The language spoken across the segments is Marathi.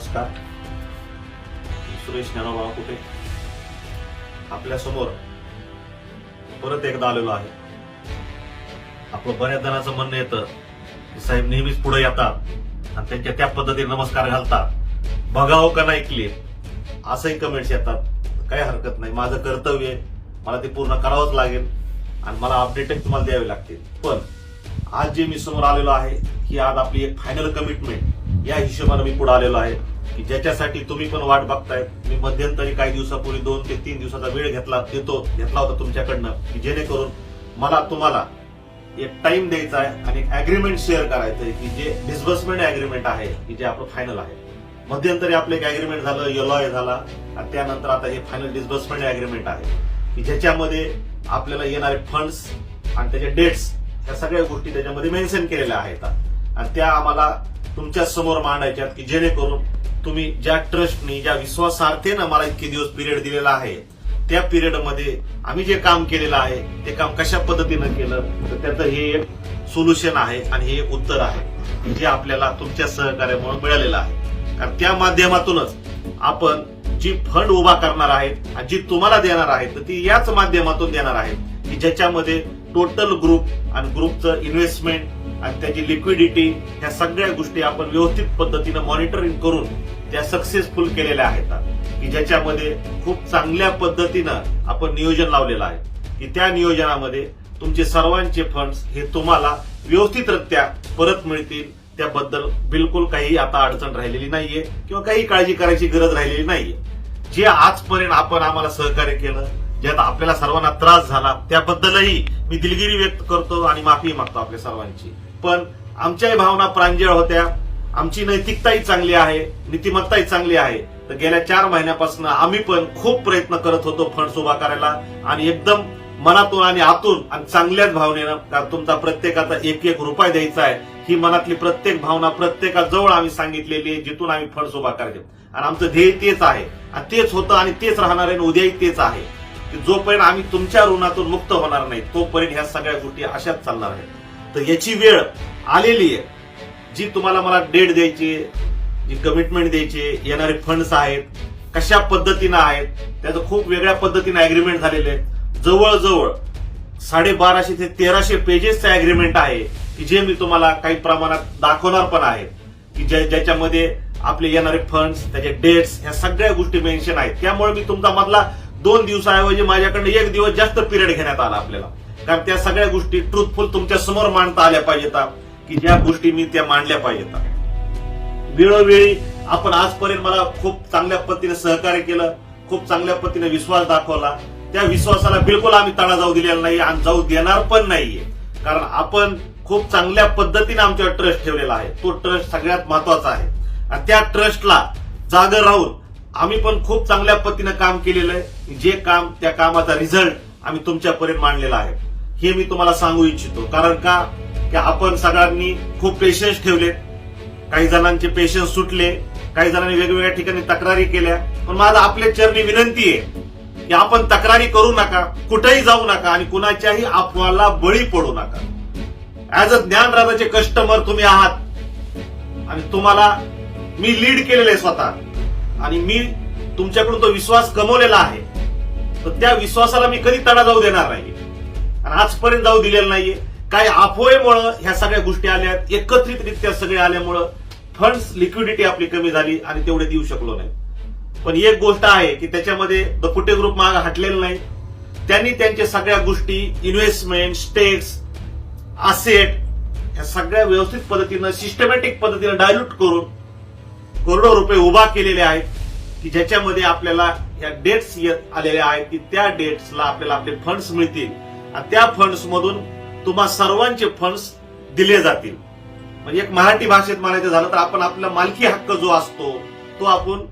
नमस्कार. सुरेश ज्ञानोबा कुठे? आपल्यासमोर परत एकदा आलेलो आहे. आपलं बऱ्याच जणांचं म्हणणं येतं की साहेब नेहमीच पुढे येतात आणि त्यांच्या त्या पद्धतीने नमस्कार घालतात. बघावं का नाही क्लिअर असंही कमेंट्स येतात. काही हरकत नाही. माझं कर्तव्य आहे. मला ते पूर्ण करावंच लागेल आणि मला अपडेटही तुम्हाला द्यावे लागतील. पण आज जे मी समोर आलेलो आहे ही आज आपली एक फायनल कमिटमेंट या हिशोबाने मी पुढे आलेलो आहे. की ज्याच्यासाठी तुम्ही पण वाट बघताय मी मध्यंतरी काही दिवसापूर्वी दोन ते तीन दिवसाचा वेळ घेतला देतो घेतला होता तुमच्याकडनं की जेणेकरून मला तुम्हाला एक टाइम द्यायचा आहे आणि अग्रीमेंट शेअर करायचं आहे की जे डिस्बर्समेंट अग्रीमेंट आहे की जे आपलं फायनल आहे. मध्यंतरी आपलं एक अग्रीमेंट झालं एलॉय झाला आणि त्यानंतर आता हे फायनल डिस्बर्समेंट अग्रीमेंट आहे. की ज्याच्यामध्ये आपल्याला येणारे फंड्स आणि त्याचे डेट्स ह्या सगळ्या गोष्टी त्याच्यामध्ये मेन्शन केलेल्या आहेत. आणि त्या आम्हाला तुमच्यासमोर मांडायच्यात की जेणेकरून तुम्ही ज्या ट्रस्टनी ज्या विश्वासार्थेनं मला इतके दिवस पिरियड दिलेला आहे त्या पिरियडमध्ये आम्ही जे काम केलेलं आहे ते काम कशा पद्धतीनं केलं तर त्याचं हे एक सोल्युशन आहे आणि हे एक उत्तर आहे. जे आपल्याला तुमच्या सहकार्यामुळे मिळालेलं आहे. कारण त्या माध्यमातूनच आपण जी फंड उभा करणार आहेत आणि जी तुम्हाला देणार आहेत तर ती याच माध्यमातून देणार आहेत. की ज्याच्यामध्ये टोटल ग्रुप आणि ग्रुपचं इन्व्हेस्टमेंट आणि त्याची लिक्विडिटी ह्या सगळ्या गोष्टी आपण व्यवस्थित पद्धतीनं मॉनिटरिंग करून त्या सक्सेसफुल केलेल्या आहेत. की ज्याच्यामध्ये खूप चांगल्या पद्धतीनं आपण नियोजन लावलेलं आहे. की त्या नियोजनामध्ये तुमचे सर्वांचे फंड्स हे तुम्हाला व्यवस्थितरित्या परत मिळतील. त्याबद्दल बिलकुल काही आता अडचण राहिलेली नाहीये किंवा काही काळजी करायची गरज राहिलेली नाहीये. जे आजपर्यंत आपण आम्हाला सहकार्य केलं ज्यात आपल्याला सर्वांना त्रास झाला त्याबद्दलही मी दिलगिरी व्यक्त करतो आणि माफी मागतो आपल्या सर्वांची. पण आमच्याही भावना प्रांजळ होत्या. आमची नैतिकताही चांगली आहे नीतिमत्ताही चांगली आहे. तर गेल्या चार महिन्यापासून आम्ही पण खूप प्रयत्न करत होतो फंड्स उभा करायला आणि एकदम मनातून आणि आतून आणि चांगल्याच भावनेनं कारण तुमचा प्रत्येकाचा एक एक रुपये द्यायचा आहे ही मनातली प्रत्येक भावना प्रत्येकाजवळ आम्ही सांगितलेली आहे जिथून आम्ही फंड उभा करायचे आणि आमचं ध्येय तेच आहे. आणि तेच होतं आणि तेच राहणार आहे आणि उद्याही तेच आहे. की जोपर्यंत आम्ही तुमच्या ऋणातून मुक्त होणार नाही तोपर्यंत ह्या सगळ्या गोष्टी अशाच चालणार आहेत. तर याची वेळ आलेली आहे. जी तुम्हाला मला डेट द्यायची जी कमिटमेंट द्यायची येणारे फंड्स आहेत कशा पद्धतीनं आहेत त्याचं खूप वेगळ्या पद्धतीनं अग्रीमेंट झालेलं आहे. जवळजवळ साडेबाराशे ते तेराशे पेजेसचं अग्रीमेंट आहे की जे मी तुम्हाला काही प्रमाणात दाखवणार पण आहे. की ज्या ज्याच्यामध्ये आपले येणारे फंड्स त्याचे डेट्स ह्या सगळ्या गोष्टी मेन्शन आहेत. त्यामुळे मी तुमचा मधला दोन दिवसाऐवजी माझ्याकडनं एक दिवस जास्त पिरियड घेण्यात आला आपल्याला. कारण त्या सगळ्या गोष्टी ट्रुथफुल तुमच्यासमोर मांडता आल्या पाहिजेत की ज्या गोष्टी मी त्या मांडल्या पाहिजेत. वेळोवेळी आपण आजपर्यंत मला खूप चांगल्या पद्धतीने सहकार्य केलं खूप चांगल्या पद्धतीने विश्वास दाखवला. त्या विश्वासाला बिलकुल आम्ही तडा जाऊ दिलेला नाही आणि जाऊ देणार पण नाहीये. कारण आपण खूप चांगल्या पद्धतीने आमच्यावर ट्रस्ट ठेवलेला आहे. तो ट्रस्ट सगळ्यात महत्त्वाचा आहे. आणि त्या ट्रस्टला जागर राहून आम्ही पण खूप चांगल्या पद्धतीनं काम केलेलं आहे. जे काम त्या कामाचा रिझल्ट आम्ही तुमच्यापर्यंत मांडलेला आहे. हे मी तुम्हाला सांगू इच्छितो. कारण का? की आपण सगळ्यांनी खूप पेशन्स ठेवले. काही जणांचे पेशन्स सुटले. काही जणांनी वेगवेगळ्या ठिकाणी तक्रारी केल्या. पण माझा आपल्या चरणी विनंती आहे की आपण तक्रारी करू नका कुठेही जाऊ नका आणि कुणाच्याही अफवाला बळी पडू नका. ऍज अ ज्ञानराजाचे कस्टमर तुम्ही आहात. आणि तुम्हाला मी लीड केलेले स्वतः. आणि मी तुमच्याकडून तो विश्वास कमवलेला आहे. तर त्या विश्वासाला मी कधी तडा जाऊ देणार नाही आणि आजपर्यंत जाऊ दिलेलं नाहीये. काही अफवेमुळं ह्या सगळ्या गोष्टी आल्या. एकत्रितरित्या सगळे आल्यामुळं फंड्स लिक्विडिटी आपली कमी झाली आणि तेवढे देऊ शकलो नाही. पण एक गोष्ट आहे की त्याच्यामध्ये द फुटे ग्रुप माग हटलेलं नाही. त्यांनी त्यांच्या सगळ्या गोष्टी इन्व्हेस्टमेंट स्टेक्स असेट ह्या सगळ्या व्यवस्थित पद्धतीनं सिस्टमॅटिक पद्धतीनं डायल्यूट करून करोडो रुपये उभा केलेले आहेत की ज्याच्यामध्ये आपल्याला या डेट्स येत आलेल्या आहेत की त्या डेट्सला आपल्याला आपले फंड्स मिळतील. आणि त्या फंड्स मधून तुम्हा सर्वांचे फंड्स दिले जातील. म्हणजे एक मराठी भाषेत म्हणायचं झालं तर आपण आपला मालकी हक्क जो असतो तो आपण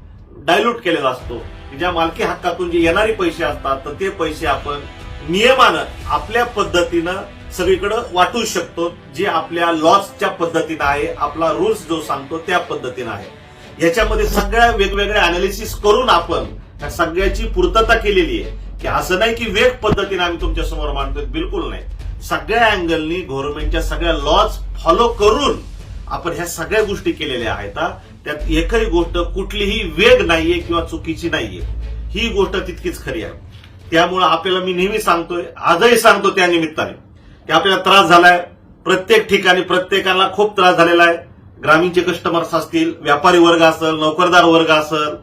डायल्यूट केलेला असतो. ज्या मालकी हक्कातून जे येणारे पैसे असतात तर ते पैसे आपण नियमानं आपल्या पद्धतीनं सगळीकडं वाटू शकतो. जे आपल्या लॉजच्या पद्धतीनं आहे आपला रूल्स जो सांगतो त्या पद्धतीनं आहे. याच्यामध्ये सगळ्या वेगवेगळ्या अनालिसिस करून आपण या सगळ्याची पूर्तता केलेली आहे. की असं नाही की वेग पद्धतीने आम्ही तुमच्यासमोर मांडतोय. बिलकुल नाही. सगळ्या अँगलनी गव्हर्नमेंटच्या सगळ्या लॉज फॉलो करून आपण ह्या सगळ्या गोष्टी केलेल्या आहेत त्यात एकही गोष्ट कुठलीही वेग नाहीये किंवा चुकीची नाहीये. ही गोष्ट तितकीच खरी आहे. त्यामुळं आपल्याला मी नेहमी सांगतोय आजही सांगतो त्या निमित्ताने की आपल्याला त्रास झालाय. प्रत्येक ठिकाणी प्रत्येकाला खूप त्रास झालेला आहे. ग्रामीणचे कस्टमर्स असतील व्यापारी वर्ग असेल नोकरदार वर्ग असेल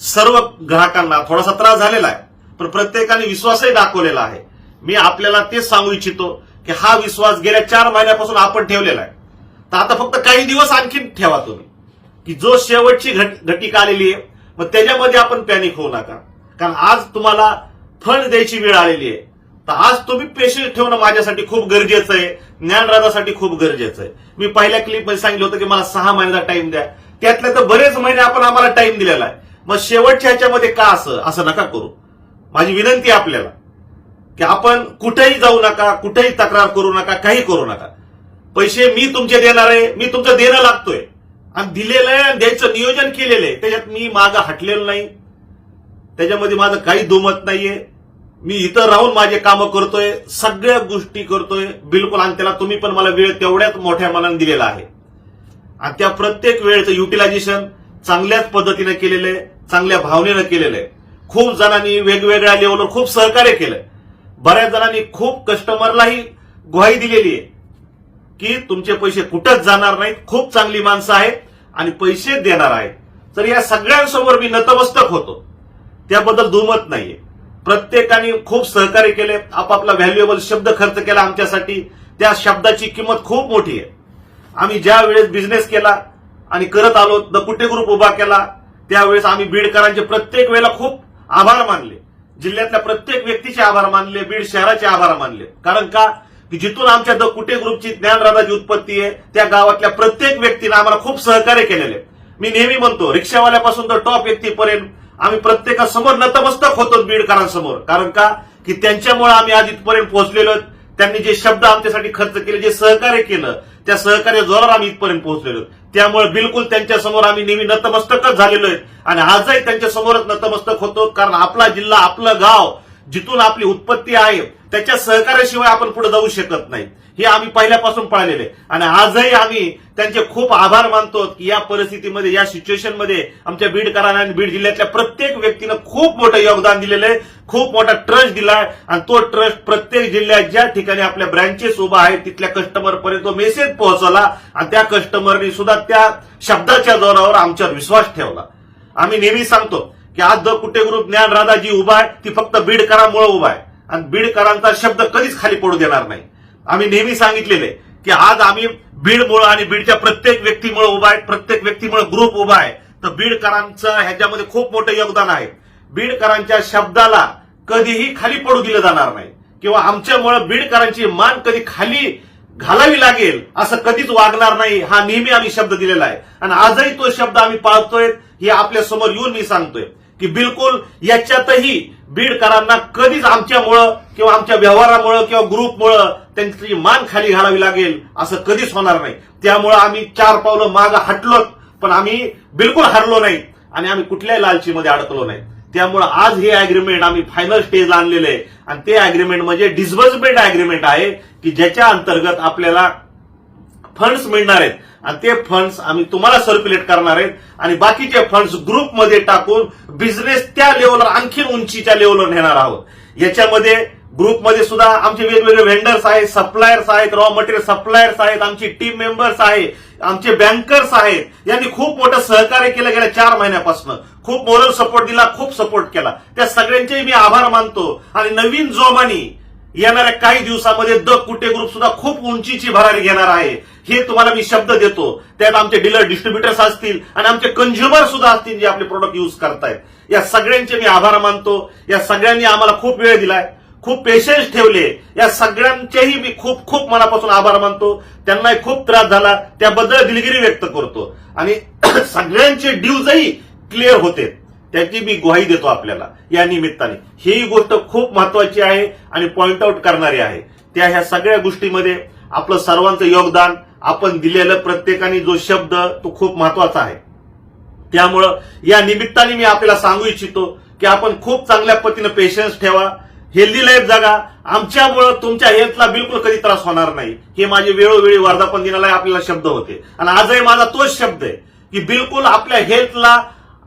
सर्व ग्राहकांना थोडासा त्रास झालेला आहे. पण प्रत्येकाने विश्वासही दाखवलेला आहे. मी आपल्याला तेच सांगू इच्छितो की हा विश्वास गेल्या चार महिन्यापासून आपण ठेवलेला आहे. तर आता फक्त काही दिवस आणखी ठेवा तुम्ही. की जो शेवटची घट- घटिका आलेली आहे मग त्याच्यामध्ये आपण पॅनिक होऊ नका. कारण आज तुम्हाला फंड द्यायची वेळ आलेली आहे. तर आज तुम्ही पेशंट ठेवणं माझ्यासाठी खूप गरजेचं आहे. ज्ञानराजासाठी खूप गरजेचं आहे. मी पहिल्या क्लिपमध्ये सांगितलं होतं की मला सहा महिन्याचा टाइम द्या. त्यातल्या तर बरेच महिने आपण आम्हाला टाइम दिलेला आहे. मग शेवटच्या ह्याच्यामध्ये का असं? असं नका करू. माझी विनंती आपल्याला की आपण कुठेही जाऊ नका कुठेही तक्रार करू नका काही करू नका. पैसे मी तुमचे देणार आहे. मी तुमचं देणं लागतोय. आणि दिलेलं आहे आणि द्यायचं नियोजन केलेलं आहे. त्याच्यात मी मागं हटलेलं नाही. त्याच्यामध्ये माझं काही दुमत नाहीये. मी इथं राहून माझे कामं करतोय सगळ्या गोष्टी करतोय. बिलकुल आणि त्याला तुम्ही पण मला वेळ तेवढ्याच मोठ्या मनाने दिलेला आहे. आणि त्या प्रत्येक वेळेचं युटिलायझेशन चांगल्याच पद्धतीने केलेलं आहे चांगल्या भावनेनं केलेलं आहे. खूप जणांनी वेगवेगळ्या लेवलवर खूप सहकार्य केलं बऱ्याच जणांनी खूप कस्टमरलाही ग्वाही दिलेली आहे. की तुमचे पैसे कुठंच जाणार नाहीत खूप चांगली माणसं आहेत आणि पैसे देणार आहेत. तर या सगळ्यांसमोर मी नतमस्तक होतो. त्याबद्दल दुमत नाहीये. प्रत्येकाने खूप सहकार्य केले आपापला व्हॅल्युएबल शब्द खर्च केला आमच्यासाठी. त्या शब्दाची किंमत खूप मोठी आहे. आम्ही ज्या वेळेस बिझनेस केला आणि करत आलो द कुटे ग्रुप उभा केला त्यावेळेस आम्ही बीडकरांचे प्रत्येक वेळेला खूप आभार मानले. जिल्ह्यातल्या प्रत्येक व्यक्तीचे आभार मानले बीड शहराचे आभार मानले. कारण का? की जिथून आमच्या द कुटे ग्रुपची ज्ञानराजाची उत्पत्ती आहे त्या गावातल्या प्रत्येक व्यक्तीनं आम्हाला खूप सहकार्य केलेले मी नेहमी म्हणतो रिक्षावाल्यापासून तर टॉप व्यक्तीपर्यंत आम्ही प्रत्येकासमोर नतमस्तक होतो बीडकरांसमोर. कारण का? की त्यांच्यामुळे आम्ही आज इथपर्यंत पोहोचलेलो त्यांनी जे शब्द आमच्यासाठी खर्च केले जे सहकार्य केलं त्या सहकार्य जोरावर आम्ही इथपर्यंत पोहोचलेलो त्यामुळे बिलकुल त्यांच्यासमोर आम्ही नेहमी नतमस्तकच झालेलो आहे आणि आजही त्यांच्यासमोरच नतमस्तक होतो कारण आपला जिल्हा आपलं गाव जिथून आपली उत्पत्ती आहे त्याच्या सहकार्याशिवाय आपण पुढे जाऊ शकत नाही. हे आम्ही पहिल्यापासून पाळलेले. आणि आजही आम्ही त्यांचे खूप आभार मानतो की या परिस्थितीमध्ये या सिच्युएशनमध्ये आमच्या बीडकरांना आणि बीड जिल्ह्यातल्या प्रत्येक व्यक्तीनं खूप मोठं योगदान दिलेलं आहे. खूप मोठा ट्रस्ट दिलाय आणि तो ट्रस्ट प्रत्येक जिल्ह्यात ज्या ठिकाणी आपल्या ब्रँचेस उभा आहेत तिथल्या कस्टमर पर्यंत तो मेसेज पोहोचवला. आणि त्या कस्टमरनी सुद्धा त्या शब्दाच्या जोरावर आमच्यावर विश्वास ठेवला. आम्ही नेहमी सांगतो की आज द कुटे ग्रुप ज्ञान राधाजी उभा आहे ती फक्त बीडकरांमुळे उभा आहे. आणि बीडकरांचा शब्द कधीच खाली पडू देणार नाही. आम्ही नेहमी सांगितलेले की आज आम्ही बीडमुळे आणि बीडच्या प्रत्येक व्यक्तीमुळे उभा आहे प्रत्येक व्यक्तीमुळे ग्रुप उभा आहे. तर बीडकरांचं ह्याच्यामध्ये खूप मोठं योगदान आहे. बीडकरांच्या शब्दाला कधीही खाली पडू दिलं जाणार नाही. किंवा आमच्यामुळे बीडकरांची मान कधी खाली घालावी लागेल असं कधीच वागणार नाही हा नेहमी आम्ही शब्द दिलेला आहे. आणि आजही तो शब्द आम्ही पाळतोय हे आपल्यासमोर येऊन मी सांगतोय. की बिलकुल याच्यातही बीडकरांना कधीच आमच्यामुळं किंवा आमच्या व्यवहारामुळं किंवा ग्रुपमुळं त्यांची मान खाली घालावी लागेल असं कधीच होणार नाही. त्यामुळं आम्ही चार पावलं माग हटलोत पण आम्ही बिलकुल हरलो नाही आणि आम्ही कुठल्याही लालचीमध्ये अडकलो नाही. त्यामुळं आज हे अग्रीमेंट आम्ही फायनल स्टेजला आणलेलं आहे. आणि ते अग्रीमेंट म्हणजे डिस्बर्समेंट अग्रीमेंट आहे की ज्याच्या अंतर्गत आपल्याला फंड्स मिळणार आहेत. आणि ते फंड्स आम्ही तुम्हाला सर्क्युलेट करणार आहेत. आणि बाकीचे फंड्स ग्रुपमध्ये टाकून बिझनेस त्या लेवलवर आणखीन उंचीच्या लेवलवर नेणार आहोत. याच्यामध्ये ग्रुपमध्ये सुद्धा आमचे वेगवेगळे व्हेंडर्स आहेत सप्लायर्स आहेत रॉ मटेरियल सप्लायर्स आहेत आमची टीम मेंबर्स आहेत आमचे बँकर्स आहेत. यांनी खूप मोठं सहकार्य केलं गेल्या चार महिन्यापासून. खूप मोरल सपोर्ट दिला खूप सपोर्ट केला. त्या सगळ्यांचे मी आभार मानतो. आणि नवीन जोमानी येणाऱ्या काही दिवसामध्ये द कुटे ग्रुप सुद्धा खूप उंचीची भरारी घेणार आहे. हे तुम्हाला मी शब्द देतो. त्यात आमचे डीलर डिस्ट्रीब्युटर्स असतील आणि आमचे कंझ्युमर सुद्धा असतील जे आपले प्रोडक्ट युज करतायत. या सगळ्यांचे मी आभार मानतो. या सगळ्यांनी आम्हाला खूप वेळ दिलाय. खूप पेशन्स ठेवले. या सगळ्यांचेही मी खूप खूप मनापासून आभार मानतो. त्यांनाही खूप त्रास झाला. त्याबद्दल दिलगिरी व्यक्त करतो. आणि सगळ्यांचे ड्यूजही क्लिअर होते. त्याची मी ग्वाही देतो आपल्याला या निमित्ताने. ही गोष्ट खूप महत्वाची आहे आणि पॉइंट आउट करणारी आहे. त्या ह्या सगळ्या गोष्टीमध्ये आपलं सर्वांचं योगदान आपण दिलेलं प्रत्येकाने जो शब्द तो खूप महत्त्वाचा आहे. त्यामुळं या निमित्ताने मी आपल्याला सांगू इच्छितो की आपण खूप चांगल्या पद्धतीनं पेशन्स ठेवा हेल्दी लाईफ जगा. आमच्यामुळं तुमच्या हेल्थला बिलकुल कधी त्रास होणार नाही. हे माझे वेळोवेळी वर्धापन दिनाला आपल्याला शब्द होते. आणि आजही माझा तोच शब्द आहे की बिलकुल आपल्या हेल्थला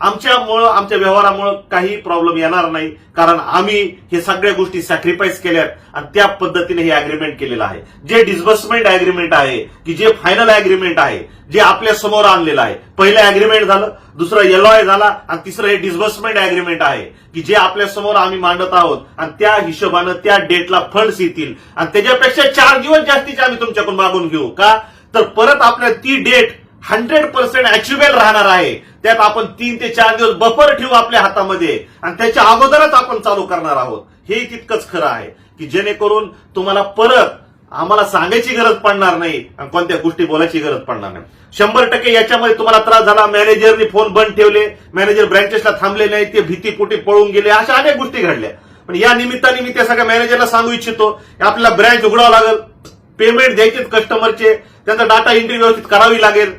आमच्यामुळं आमच्या व्यवहारामुळं काही प्रॉब्लेम येणार नाही. कारण आम्ही हे सगळ्या गोष्टी सॅक्रिफाईस केल्यात आणि त्या पद्धतीने हे अग्रीमेंट केलेलं आहे. जे डिस्बर्समेंट अग्रीमेंट आहे की जे फायनल अग्रीमेंट आहे जे आपल्यासमोर आणलेलं आहे. पहिलं अग्रीमेंट झालं दुसरं एलॉय झाला आणि तिसरं हे डिस्बर्समेंट अग्रीमेंट आहे की जे आपल्यासमोर आम्ही मांडत आहोत आणि त्या हिशोबानं त्या डेटला फंड्स येतील. आणि त्याच्यापेक्षा चार दिवस जास्तीचे आम्ही तुमच्याकडून मागून घेऊ का? तर परत आपल्या ती डेट हंड्रेड पर्सेंट अचिवेल राहणार आहे. त्यात आपण तीन ते चार दिवस बफर ठेवू आपल्या हातामध्ये आणि त्याच्या अगोदरच आपण चालू करणार आहोत. हे तितकंच खरं आहे की जेणेकरून तुम्हाला परत आम्हाला सांगायची गरज पडणार नाही आणि कोणत्या गोष्टी बोलायची गरज पडणार नाही. शंभर टक्के याच्यामध्ये तुम्हाला त्रास झाला मॅनेजरने फोन बंद ठेवले मॅनेजर ब्रँचेसला थांबले नाही ते भीतीपोटी पळून गेले अशा अनेक गोष्टी घडल्या. पण या निमित्ताने मी त्या सगळ्या मॅनेजरला सांगू इच्छितो आपल्याला ब्रँच उघडावं लागेल पेमेंट द्यायचे कस्टमरचे त्यांचा डाटा एंट्री व्यवस्थित करावी लागेल.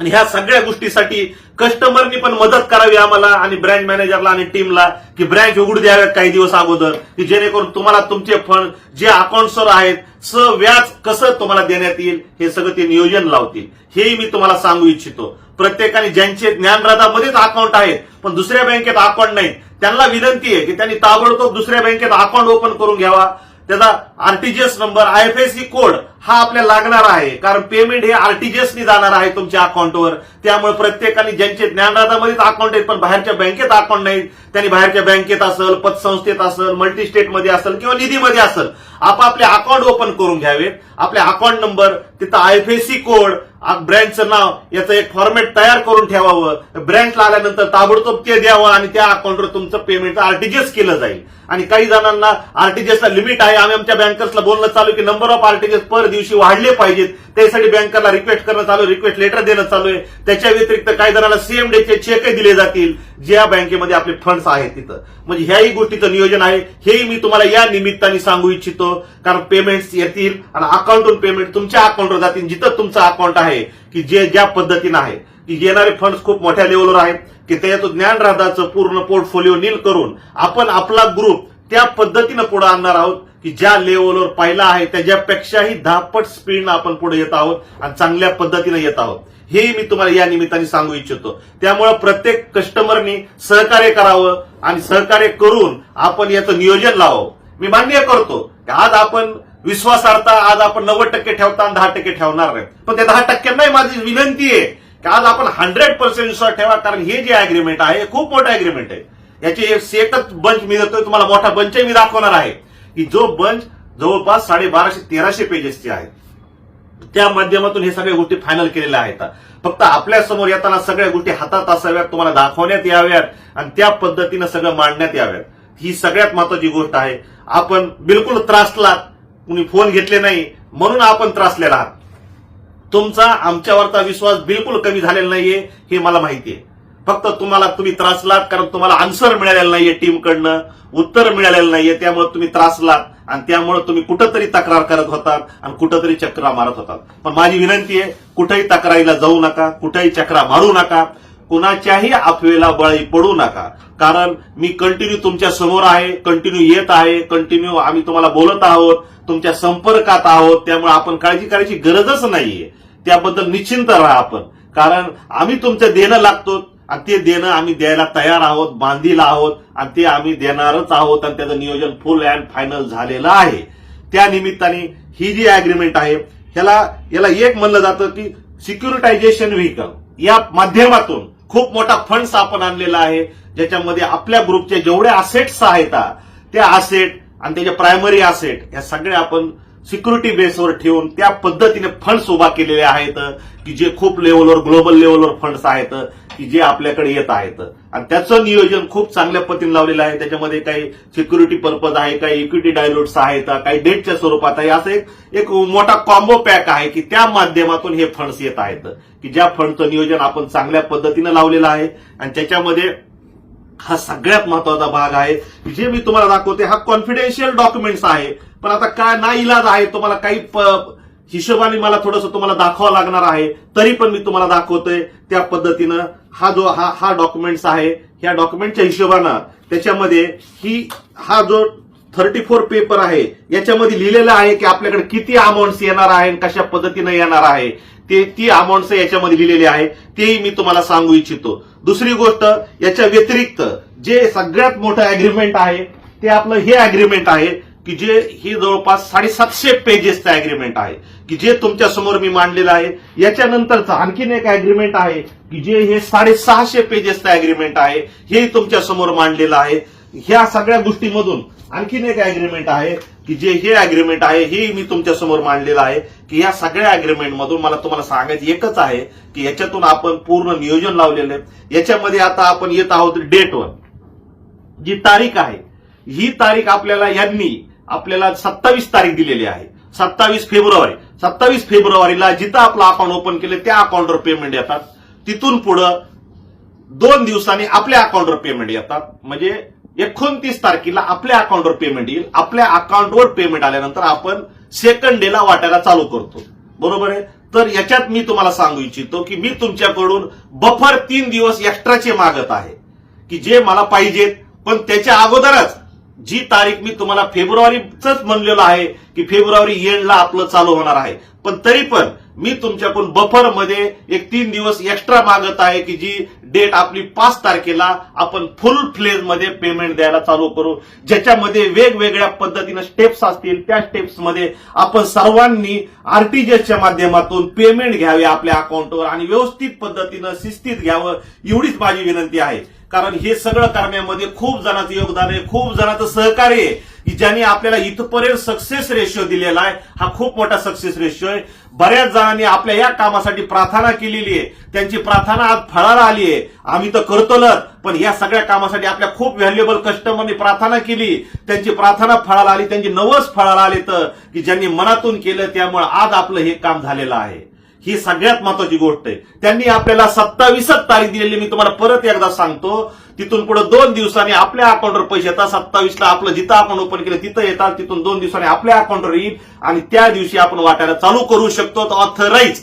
आणि ह्या सगळ्या गोष्टीसाठी कस्टमरनी पण मदत करावी आम्हाला आणि ब्रँच मॅनेजरला आणि टीमला की ब्रँच उघडू द्याव्यात काही दिवस अगोदर की जेणेकरून तुम्हाला तुमचे फंड जे अकाउंटसवर आहेत स व्याज कसं तुम्हाला देण्यात येईल हे सगळं ते नियोजन लावतील. हेही मी तुम्हाला सांगू इच्छितो. प्रत्येकाने ज्यांचे ज्ञानराधामध्येच अकाउंट आहेत पण दुसऱ्या बँकेत अकाउंट नाहीत त्यांना विनंती आहे की त्यांनी ताबडतोब दुसऱ्या बँकेत अकाउंट ओपन करून घ्यावा. त्याचा आरटीजीएस नंबर आयएफएससी कोड हा आपल्याला लागणार आहे. कारण पेमेंट हे आरटीजीएसनी जाणार आहे तुमच्या अकाउंटवर त्यामुळे प्रत्येकाने ज्यांचे ज्ञानराधामध्येच अकाउंट आहेत पण बाहेरच्या बँकेत अकाउंट नाहीत त्यांनी बाहेरच्या बँकेत असेल पतसंस्थेत असेल मल्टी स्टेटमध्ये असेल किंवा निधीमध्ये असेल आपापले अकाउंट ओपन करून घ्यावेत. आपले अकाउंट नंबर तिथं आयएफएससी कोड ब्रँचचं नाव याचं एक फॉर्मॅट तयार करून ठेवावं. ब्रँचला आल्यानंतर ताबडतोब ते द्यावं आणि त्या अकाउंटवर तुमचं पेमेंट आरटीजीएस केलं जाईल. आणि काही जणांना आरटीजीएसला लिमिट आहे. आम्ही आमच्या बँकर्सला बोलणं चालू की नंबर ऑफ आरटीजीएस पर दिवशी वाढले पाहिजेत. त्यासाठी बँकांना रिक्वेस्ट करणं चालू रिक्वेस्ट लेटर देणं चालू आहे. त्याच्या व्यतिरिक्त काही जणांना सीएम डेचे चेकही दिले जातील ज्या बँकेमध्ये आपले फंड्स आहेत तिथं. म्हणजे ह्याही गोष्टीचं नियोजन आहे. हेही मी तुम्हाला या निमित्ताने सांगू इच्छितो. कारण पेमेंट्स येतील आणि अकाउंटून पेमेंट तुमच्या अकाउंटवर जातील. जिथं तुमचं अकाउंट आहे की जे ज्या पद्धतीनं आहे. की येणारे फंड्स खूप मोठ्या लेवलवर आहेत. की त्याच्यातून ज्ञानराधाचं पूर्ण पोर्टफोलिओ नील करून आपण आपला ग्रुप त्या पद्धतीनं पुढे आणणार आहोत. की ज्या लेवलवर पाहिला आहे त्याच्यापेक्षाही दहापट स्पीडनं आपण पुढे येत आहोत आणि चांगल्या पद्धतीने येत आहोत. हेही मी तुम्हाला या निमित्ताने सांगू इच्छितो. त्यामुळे प्रत्येक कस्टमरनी सहकार्य करावं आणि सहकार्य करून आपण याचं नियोजन लावावं. मी मान्य करतो की आज आपण विश्वासार्हता आज आपण नव्वद टक्के ठेवता आणि दहा टक्के ठेवणार नाही. पण त्या दहा टक्क्यांनाही माझी विनंती आहे की आज आपण हंड्रेड पर्सेंट विश्वास ठेवा कारण हे जे अग्रीमेंट आहे हे खूप मोठं अग्रीमेंट आहे. याची एक एकच बंच मी देतोय तुम्हाला मोठा बंचही मी दाखवणार आहे. की जो बंच जवळपास साडेबाराशे तेराशे पेजेसचे आहे त्या माध्यमातून हे सगळ्या गोष्टी फायनल केलेल्या आहेत. फक्त आपल्यासमोर येताना सगळ्या गोष्टी हातात असाव्यात तुम्हाला दाखवण्यात याव्यात आणि त्या पद्धतीनं सगळं मांडण्यात याव्यात. ही सगळ्यात महत्वाची गोष्ट आहे. आपण बिलकुल त्रासलात कुणी फोन घेतले नाही म्हणून आपण त्रासलेला आहात. तुमचा आमच्यावरचा विश्वास बिलकुल कमी झालेला नाहीये हे मला माहिती आहे. फक्त तुम्हाला तुम्ही त्रासलात कारण तुम्हाला आन्सर मिळालेलं नाहीये टीमकडनं उत्तर मिळालेलं नाहीये त्यामुळे तुम्ही त्रासलात आणि त्यामुळे तुम्ही कुठंतरी तक्रार करत होतात आणि कुठंतरी चक्रा मारत होतात. पण माझी विनंती आहे कुठेही तक्रारीला जाऊ नका कुठेही चक्रा मारू नका कुणाच्याही अफवेला बळी पडू नका. कारण मी कंटिन्यू तुमच्यासमोर आहे कंटिन्यू येत आहे कंटिन्यू आम्ही तुम्हाला बोलत आहोत तुमच्या संपर्कात आहोत त्यामुळे आपण काळजी करायची गरजच नाहीये. त्याबद्दल निश्चिंत राहा आपण. कारण आम्ही तुमचं देणं लागतो आणि ते देणं आम्ही द्यायला तयार आहोत बांधील आहोत आणि ते आम्ही देणारच आहोत आणि त्याचं नियोजन फुल अँड फायनल झालेलं आहे. त्या निमित्ताने ही जी अग्रीमेंट आहे ह्याला याला एक म्हणलं जातं की सिक्युरिटायझेशन व्हेकल या माध्यमातून खूप मोठा फंड्स आपण आणलेला आहे ज्याच्यामध्ये आपल्या ग्रुपचे जेवढे असेट्स आहेत त्या असेट आणि त्याचे प्रायमरी असेट या सगळ्या आपण सिक्युरिटी बेसवर ठेवून त्या पद्धतीने फंड्स उभा केलेले आहेत की जे खूप लेवलवर ग्लोबल लेवलवर फंड्स आहेत की जे आपल्याकडे येत आहेत. आणि त्याचं नियोजन खूप चांगल्या पद्धतीने लावलेलं आहे. त्याच्यामध्ये काही सिक्युरिटी पर्पज आहे काही इक्विटी डायलोट्स आहेत काही डेटच्या स्वरूपात आहे. असं एक एक मोठा कॉम्बो पॅक आहे की त्या माध्यमातून हे फंड्स येत आहेत. की ज्या फंडचं नियोजन आपण चांगल्या पद्धतीनं लावलेलं आहे. आणि त्याच्यामध्ये हा सगळ्यात महत्त्वाचा भाग आहे जे मी तुम्हाला दाखवते हा कॉन्फिडेन्शियल डॉक्युमेंट्स आहे. पण आता काय ना इलाज आहे तुम्हाला काही प- हिशोबाने मला थोडंसं तुम्हाला दाखवावं लागणार आहे. तरी पण मी तुम्हाला दाखवतोय त्या पद्धतीनं हा जो हा हा डॉक्युमेंट्स आहे ह्या डॉक्युमेंटच्या हिशोबानं त्याच्यामध्ये ही हा जो थर्टी फोर पेपर आहे याच्यामध्ये लिहिलेलं आहे की आपल्याकडे किती अमाऊंट येणार आहे आणि कशा पद्धतीने येणार आहे ते ती अमाऊंट याच्यामध्ये लिहिलेली आहे तेही मी तुम्हाला सांगू इच्छितो. दुसरी गोष्ट याच्या व्यतिरिक्त जे सगळ्यात मोठं अग्रीमेंट आहे ते आपलं हे अग्रीमेंट आहे की जे हे जवळपास साडेसातशे पेजेसचं अग्रीमेंट आहे. की जे तुमच्यासमोर मी मांडलेलं आहे याच्यानंतरचं आणखीन एक अग्रीमेंट आहे की जे हे साडेसहाशे पेजेसचं अग्रीमेंट आहे हे तुमच्यासमोर मांडलेलं आहे. ह्या सगळ्या गोष्टीमधून आणखीन एक अग्रीमेंट आहे की जे हे अग्रीमेंट आहे हे मी तुमच्यासमोर मांडलेलं आहे की या सगळ्या अग्रीमेंट मधून मला तुम्हाला सांगायचं एकच आहे की याच्यातून आपण पूर्ण नियोजन लावलेलं आहे. याच्यामध्ये आता आपण येत आहोत डेटवर जी तारीख आहे ही तारीख आपल्याला यांनी आपल्याला सत्तावीस तारीख दिलेली आहे. सत्तावीस फेब्रुवारी. सत्तावीस फेब्रुवारीला जिथं आपलं अकाउंट ओपन केलं त्या अकाउंटवर पेमेंट येतात. तिथून पुढं दोन दिवसांनी आपल्या अकाउंटवर पेमेंट येतात. म्हणजे एकोणतीस तारखेला आपल्या अकाउंटवर पेमेंट येईल. आपल्या अकाउंटवर पेमेंट आल्यानंतर आपण सेकंड डेला वाटायला चालू करतो. बरोबर आहे? तर याच्यात मी तुम्हाला सांगू इच्छितो की मी तुमच्याकडून बफर तीन दिवस एक्स्ट्राचे मागत आहे. की जे मला पाहिजेत पण त्याच्या अगोदरच जी तारीख मी तुम्हाला फेब्रुवारीच म्हणलेलं आहे की फेब्रुवारी एंडला आपलं चालू होणार आहे. पण तरी पण मी तुमच्याकडून बफरमध्ये एक तीन दिवस एक्स्ट्रा मागत आहे की जी डेट आपली पाच तारखेला आपण फुल फ्लेजमध्ये पेमेंट द्यायला चालू करू. ज्याच्यामध्ये वेगवेगळ्या पद्धतीनं स्टेप्स असतील त्या स्टेप्समध्ये आपण सर्वांनी आरटीजीएसच्या माध्यमातून पेमेंट घ्यावे आपल्या अकाउंटवर आणि व्यवस्थित पद्धतीनं शिस्तीत घ्यावं एवढीच माझी विनंती आहे. कारण हे सगळं करण्यामध्ये खूप जणांचं योगदान आहे खूप जणांचं सहकार्य आहे की ज्यांनी आपल्याला इथपर्यंत सक्सेस रेशो दिलेला आहे हा खूप मोठा सक्सेस रेशो आहे. बऱ्याच जणांनी आपल्या या कामासाठी प्रार्थना केलेली आहे. त्यांची प्रार्थना आज फळाला आली आहे. आम्ही तर करतोलच पण या सगळ्या कामासाठी आपल्या खूप व्हॅल्युएबल कस्टमरनी प्रार्थना केली. त्यांची प्रार्थना फळाला आली त्यांची नवस फळाला आली तर की ज्यांनी मनातून केलं त्यामुळे आज आपलं हे काम झालेलं आहे. ही सगळ्यात महत्वाची गोष्ट आहे. त्यांनी आपल्याला सत्तावीसच तारीख दिलेली मी तुम्हाला परत एकदा सांगतो तिथून पुढे दोन दिवसांनी आपल्या अकाउंटवर पैसे येतात. सत्तावीसला आपलं जिथं अकाउंट ओपन केलं तिथं येतात. तिथून दोन दिवसांनी आपल्या अकाउंटवर येईल. आणि त्या दिवशी आपण वाटायला चालू करू शकतो. ऑथराईज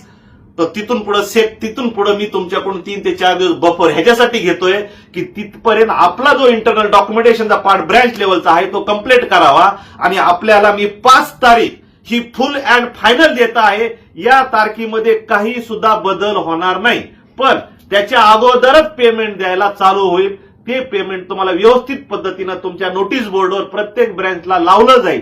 तर तिथून पुढे सेट तिथून पुढे मी तुमच्याकडून तीन ते चार दिवस बफर ह्याच्यासाठी घेतोय की तिथपर्यंत आपला जो इंटरनल डॉक्युमेंटेशनचा पार्ट ब्रँच लेवलचा आहे तो कंप्लीट करावा. आणि आपल्याला मी पाच तारीख ही फुल अँड फायनल देत आहे. या तारखेमध्ये काही सुद्धा बदल होणार नाही. पण त्याच्या अगोदरच पेमेंट द्यायला चालू होईल. ते पेमेंट तुम्हाला व्यवस्थित पद्धतीनं तुमच्या नोटीस बोर्डवर प्रत्येक ब्रँचला लावलं जाईल.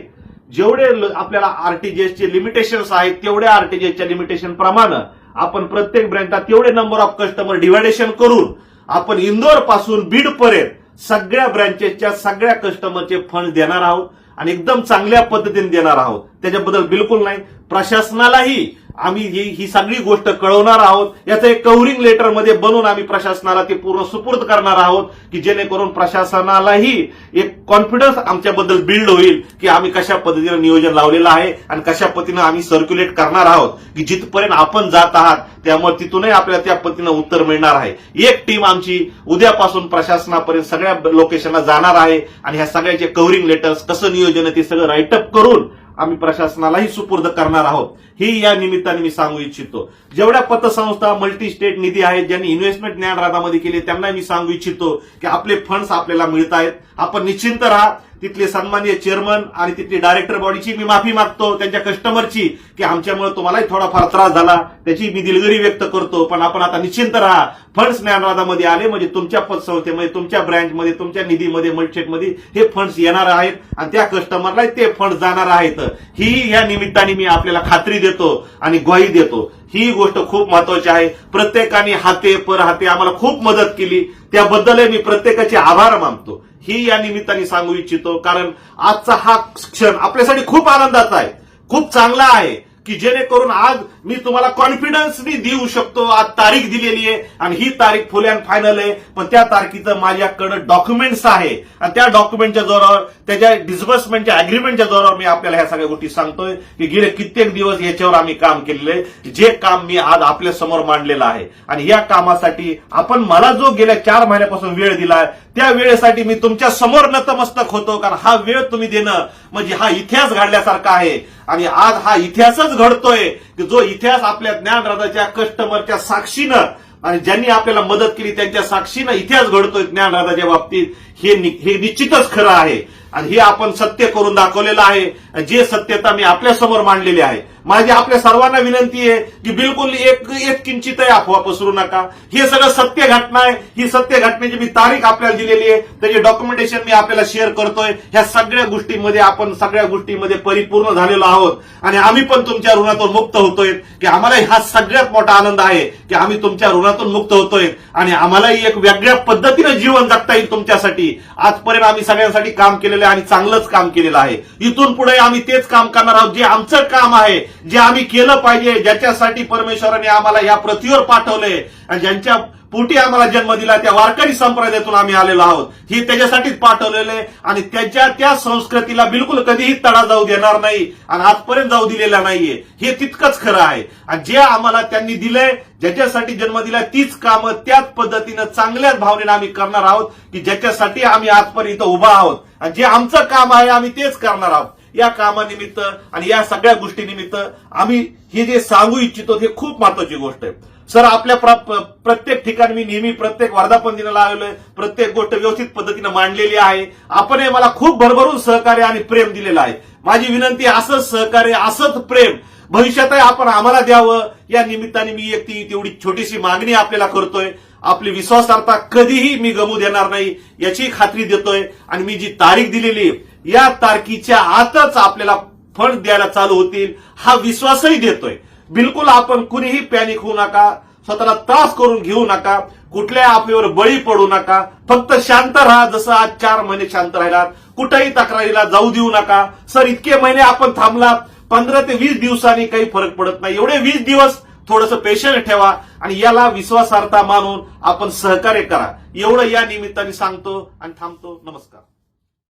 जेवढे आपल्याला आरटीजीएसचे लिमिटेशन्स आहेत तेवढ्या आरटीजीएसच्या लिमिटेशन प्रमाणे आपण प्रत्येक ब्रँचला तेवढे नंबर ऑफ कस्टमर डिव्हायडेशन करून आपण इंदोरपासून बीड पर्यंत सगळ्या ब्रँचेसच्या सगळ्या कस्टमरचे फंड देणार आहोत. आणि एकदम चांगल्या पद्धतीने देणार आहोत. त्याच्याबद्दल बिलकुल नाही. प्रशासनालाही आम्ही ही ही सगळी गोष्ट कळवणार आहोत. याचं एक कव्हरिंग लेटरमध्ये बनवून आम्ही प्रशासनाला ते पूर्ण सुपूर्द करणार आहोत की जेणेकरून प्रशासनालाही एक कॉन्फिडन्स आमच्याबद्दल बिल्ड होईल की आम्ही कशा पद्धतीनं नियोजन लावलेलं आहे आणि कशा पद्धतीनं आम्ही सर्क्युलेट करणार आहोत की जिथपर्यंत आपण जात आहात त्यामुळे तिथूनही आपल्याला त्या पद्धतीनं उत्तर मिळणार आहे. एक टीम आमची उद्यापासून प्रशासनापर्यंत सगळ्या लोकेशनला जाणार आहे आणि ह्या सगळ्याचे कव्हरिंग लेटर्स कसं नियोजन आहे ते सगळं राईटअप करून आम्ही प्रशासनालाही सुपूर्द करणार आहोत. ही या निमित्ताने मी सांगू इच्छितो. जेवढ्या पतसंस्था मल्टी स्टेट निधी आहेत ज्यांनी इन्व्हेस्टमेंट ज्ञान राधामध्ये केले त्यांना मी सांगू इच्छितो की आपले फंड्स आपल्याला मिळत आहेत. आपण निश्चिंत राहा. तिथले सन्माननीय चेअरमन आणि तिथली डायरेक्टर बॉडीची मी माफी मागतो. त्यांच्या कस्टमरची की आमच्यामुळे तुम्हालाही थोडाफार त्रास झाला. त्याची मी दिलगिरी व्यक्त करतो. पण आपण आता निश्चिंत राहा. फंड्स ज्ञानराधामध्ये आले म्हणजे तुमच्या पतसंस्थेमध्ये तुमच्या ब्रँचमध्ये तुमच्या निधीमध्ये मल्टीस्टेटमध्ये हे फंड्स येणार आहेत. आणि त्या कस्टमरला ते फंड जाणार आहेत. ही या निमित्ताने मी आपल्याला खात्री देतो. आणि ग्वाही देतो. ही गोष्ट खूप महत्वाची आहे. प्रत्येकाने हाते पर हाते आम्हाला खूप मदत केली. त्याबद्दल मी प्रत्येकाचे आभार मानतो. ही या निमित्ताने सांगू इच्छितो कारण आजचा हा क्षण आपल्यासाठी खूप आनंदाचा आहे. खूप चांगला आहे. की जेणेकरून आज मी तुम्हाला कॉन्फिडन्सनी देऊ शकतो. आज तारीख दिलेली आहे आणि ही तारीख फुल अँड फायनल आहे. पण त्या तारखेचं माझ्याकडे डॉक्युमेंट्स आहे. आणि त्या डॉक्युमेंटच्या जोरावर त्याच्या डिस्बर्समेंटच्या अग्रीमेंटच्या जोरावर मी आपल्याला ह्या सगळ्या गोष्टी सांगतोय की गेले कित्येक दिवस याच्यावर आम्ही काम केलेलं आहे. जे काम मी आज आपल्यासमोर मांडलेलं आहे. आणि या कामासाठी आपण मला जो गेल्या चार महिन्यापासून वेळ दिला त्या वेळेसाठी मी तुमच्यासमोर नतमस्तक होतो. कारण हा वेळ तुम्ही देणं म्हणजे हा इतिहास घडल्यासारखा आहे. आणि आज हा इतिहासच घडतोय की जो इतिहास आपल्या ज्ञानराजाच्या कस्टमरच्या साक्षीनं आणि ज्यांनी आपल्याला मदत केली त्यांच्या साक्षीनं इतिहास घडतोय ज्ञानराजाच्या बाबतीत. हे हे निश्चितच खरं आहे. आणि हे आपण सत्य करून दाखवलेलं आहे. जे सत्यता मी आपल्यासमोर मांडलेली आहे. माझी आपल्या सर्वांना विनंती आहे की बिलकुल एक एक किंचितही अफवा पसरू नका. हे सगळं सत्य घटना आहे. ही सत्य घटनेची मी तारीख आपल्याला दिलेली आहे. त्याचे डॉक्युमेंटेशन मी आपल्याला शेअर करतोय. ह्या सगळ्या गोष्टींमध्ये आपण सगळ्या गोष्टींमध्ये परिपूर्ण झालेलो आहोत. आणि आम्ही पण तुमच्या ऋणातून मुक्त होतोय. की आम्हाला हा सगळ्यात मोठा आनंद आहे की आम्ही तुमच्या ऋणातून मुक्त होतोय. आणि आम्हालाही एक वेगळ्या पद्धतीनं जीवन जगता येईल तुमच्यासाठी. आजपर्यंत आम्ही सगळ्यांसाठी काम केलेलं आहे आणि चांगलंच काम केलेलं आहे. इथून पुढे आम्ही तेच काम करणार आहोत जे आमचं काम आहे जे आम्ही केलं पाहिजे ज्याच्यासाठी परमेश्वराने आम्हाला या पृथ्वीवर पाठवले आणि ज्यांच्या पोटी आम्हाला जन्म दिला त्या वारकरी संप्रदायातून आम्ही आलेलो आहोत. ही त्याच्यासाठीच पाठवलेले आणि त्याच्या त्या संस्कृतीला बिलकुल कधीही तडा जाऊ देणार नाही आणि आजपर्यंत जाऊ दिलेला नाहीये. हे तितकंच खरं आहे. आणि जे आम्हाला त्यांनी दिलंय ज्याच्यासाठी जन्म दिला तीच कामं त्याच पद्धतीनं चांगल्याच भावनेनं आम्ही करणार आहोत की ज्याच्यासाठी आम्ही आजपर्यंत इथं उभा आहोत. आणि जे आमचं काम आहे आम्ही तेच करणार आहोत. या कामानिमित्त आणि या सगळ्या गोष्टीनिमित्त आम्ही हे जे सांगू इच्छितो हे खूप महत्वाची गोष्ट आहे. सर आपल्या प्र- प्रत्येक ठिकाणी मी नेहमी प्रत्येक वर्धापन दिनाला आलेलो आहे प्रत्येक गोष्ट व्यवस्थित पद्धतीनं मांडलेली आहे. आपण हे मला खूप भरभरून सहकार्य आणि प्रेम दिलेलं आहे. माझी विनंती असंच सहकार्य असंच प्रेम भविष्यातही आपण आम्हाला द्यावं. या निमित्ताने मी एक ती तेवढी छोटीशी मागणी आपल्याला करतोय. आपली विश्वासार्हता कधीही मी गमू देणार नाही याची खात्री देतोय. आणि मी जी तारीख दिलेली आहे, या तारखेच्या आतच आपल्याला फंड द्यायला चालू होतील हा विश्वासही देतोय. बिलकुल आपण कुणीही पॅनिक होऊ नका स्वतःला त्रास करून घेऊ नका कुठल्या आपल्यावर बळी पडू नका फक्त शांत राहा जसं आज चार महिने शांत राहिलात. कुठेही तक्रारीला जाऊ देऊ नका. सर इतके महिने आपण थांबलात. पंधरा ते वीस दिवसांनी काही फरक पडत नाही. एवढे वीस दिवस थोडंसं पेशंट ठेवा आणि याला विश्वासार्हता मानून आपण सहकार्य करा. एवढं या निमित्ताने सांगतो आणि थांबतो. नमस्कार.